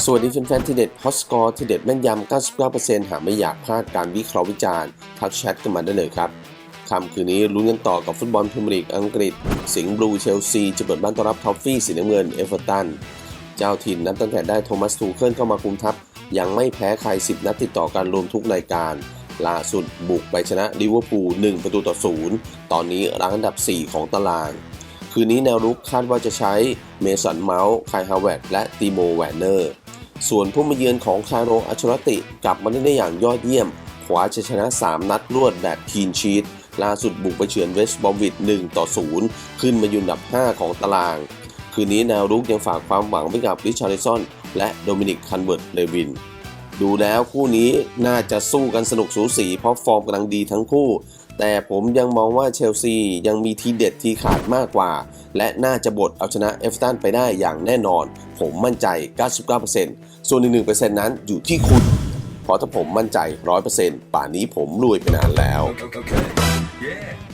สวัสดีแฟนๆทีเด็ดฮอสกอร์ทีเด็ดแม่นยำ 99%หากไม่อยากพลาดการวิเคราะห์วิจารณ์ทักแชทกันมาได้เลยครับค่ำคืนนี้ลุ้นกันต่อกับฟุตบอลพรีเมียร์ลีกอังกฤษ สิงห์บลูเชลซีจะเปิดบ้านต้อนรับทอฟฟี่สีน้ำเงินเอเวอร์ตัน เจ้าถิ่นนับตั้งแต่ได้โทมัสทูเคิลเข้ามาคุมทัพ ยังไม่แพ้ใคร 10 นัดติดต่อกันรวมทุกรายการล่าสุดบุกไปชนะลิเวอร์พูล1ประตูต่อ0ตอนนี้รั้งอันดับ 4 ของตารางคืนนี้แนวรุกคาดว่าจะใช้เมสันเมาส์คายฮาวเวร์ดและตีโมแวนเนอร์ ส่วนผู้มาเยือนของคาโรอัชรติกลับมาเล่นได้อย่างยอดเยี่ยมขวาชัยชนะ 3 นัดรวดแบบคีนชีตล่าสุดบุกไปเฉือนเวสต์บอมวิด1ต่อ 0 ขึ้นมาอยู่อันดับ 5 ของตาราง คืนนี้แนวรุกยังฝากความหวังไว้กับริชาร์ลิสันและโดมินิกคันเวิร์ตเลวิน ดูแล้วคู่นี้น่าจะสู้กันสนุกสูสี เพราะฟอร์มกำลังดีทั้งคู่ แต่ผมยังมองว่าเชลซียังมีทีเด็ดทีขาดมากกว่า และน่าจะบดเอาชนะเอฟตันไปได้อย่างแน่นอน ผมมั่นใจ 99%ส่วนอีก1%นั้นอยู่ที่คุณ เพราะถ้าผมมั่นใจ 100%ป่านนี้ผมรวยไปนานแล้ว Okay. okay. Yeah.